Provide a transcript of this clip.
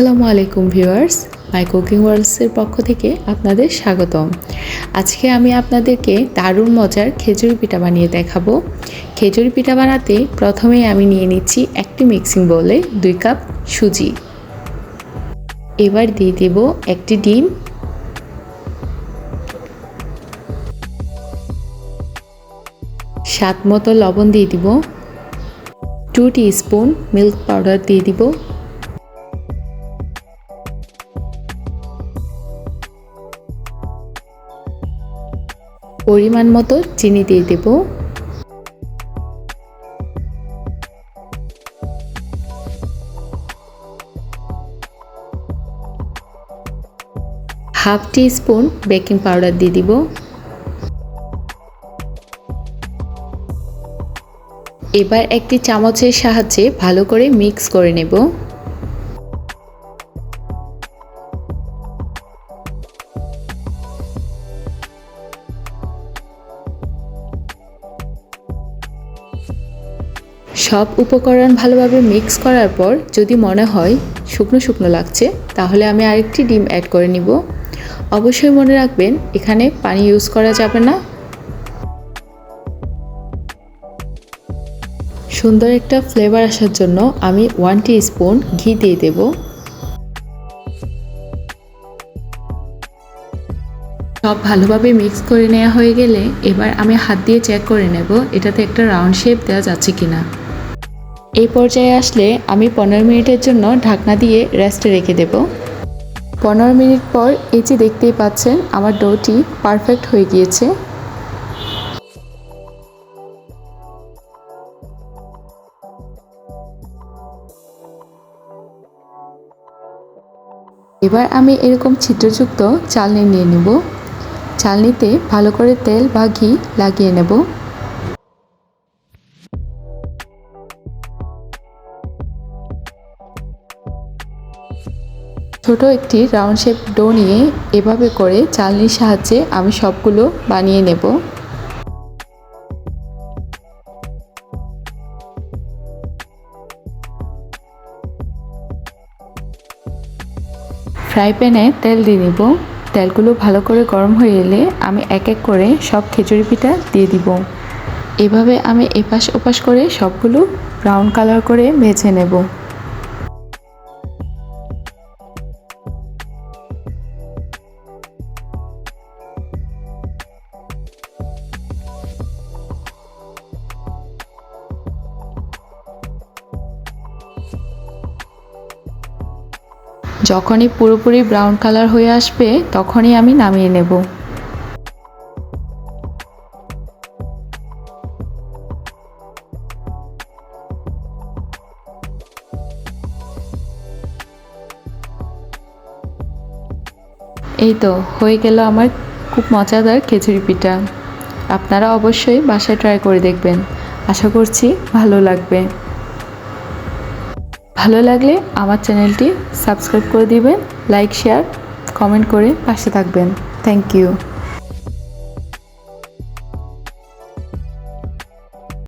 আসসালামু আলাইকুম viewers, my cooking ওয়ার্ল্ডসের পক্ষ থেকে আপনাদের স্বাগতম। আজকে আমি আপনাদেরকে দারুণ মজার খেজুরি পিঠা বানিয়ে দেখাবো। খেজুরি পিঠা বানাতে প্রথমেই আমি নিয়ে নিচ্ছি একটি মিক্সিং বোলে দুই কাপ সুজি। এবার দিয়ে দেব একটি ডিম। স্বাদ মতো লবণ দিয়ে দিব। টু স্পুন মিল্ক পাউডার দিয়ে দিব। পরিমাণ মতো চিনি দিয়ে দেব। Half teaspoon baking powder দিয়ে দিব। এবার একটি চামচের সাহায্যে ভালো করে মিক্স করে নেব। সব উপকরণ ভালোভাবে মিক্স করার পর যদি মনে হয় শুকনো শুকনো লাগছে, তাহলে আমি আরেকটি ডিম অ্যাড করে নিব। অবশ্যই মনে রাখবেন, এখানে পানি ইউজ করা যাবে না। সুন্দর একটা ফ্লেভার আসার জন্য আমি ওয়ান টি স্পুন ঘি দিয়ে দেব। সব ভালোভাবে মিক্স করে নেওয়া হয়ে গেলে এবার আমি হাত দিয়ে চেক করে নেব, এটাতে একটা রাউন্ড শেপ দেওয়া যাচ্ছে কিনা। এই পর্যায়ে আসলে আমি পনেরো মিনিটের জন্য ঢাকনা দিয়ে রেস্টে রেখে দেব। পনেরো মিনিট পর এই যে দেখতেই পাচ্ছেন, আমার ডোটি পারফেক্ট হয়ে গিয়েছে। এবার আমি এরকম ছিদ্রযুক্ত চালনি নিয়ে নেব। চালনিতে ভালো করে তেল বা ঘি লাগিয়ে নেব। ছোট একটি রাউন্ড শেপ ডো নিয়ে এভাবে করে চালনির সাহায্যে আমি সবগুলো বানিয়ে নেব। ফ্রাই প্যানে তেল দিয়ে নিব। তেলগুলো ভালো করে গরম হয়ে এলে আমি এক এক করে সব খিচুড়ি পিঠা দিয়ে দিব। এভাবে আমি এপাশ ওপাশ করে সবগুলো ব্রাউন কালার করে ভেজে নেব। যখনই পুরোপুরি ব্রাউন কালার হয়ে আসবে, তখনই আমি নামিয়ে নেব। এই তো, হয়ে গেল আমার খুব মজাদার খিচুড়ি পিঠা। আপনারা অবশ্যই বাসায় ট্রাই করে দেখবেন। আশা করছি ভালো লাগবে। ভালো লাগলে আমার চ্যানেলটি সাবস্ক্রাইব করে দিবেন, লাইক, শেয়ার, কমেন্ট করে পাশে থাকবেন। Thank you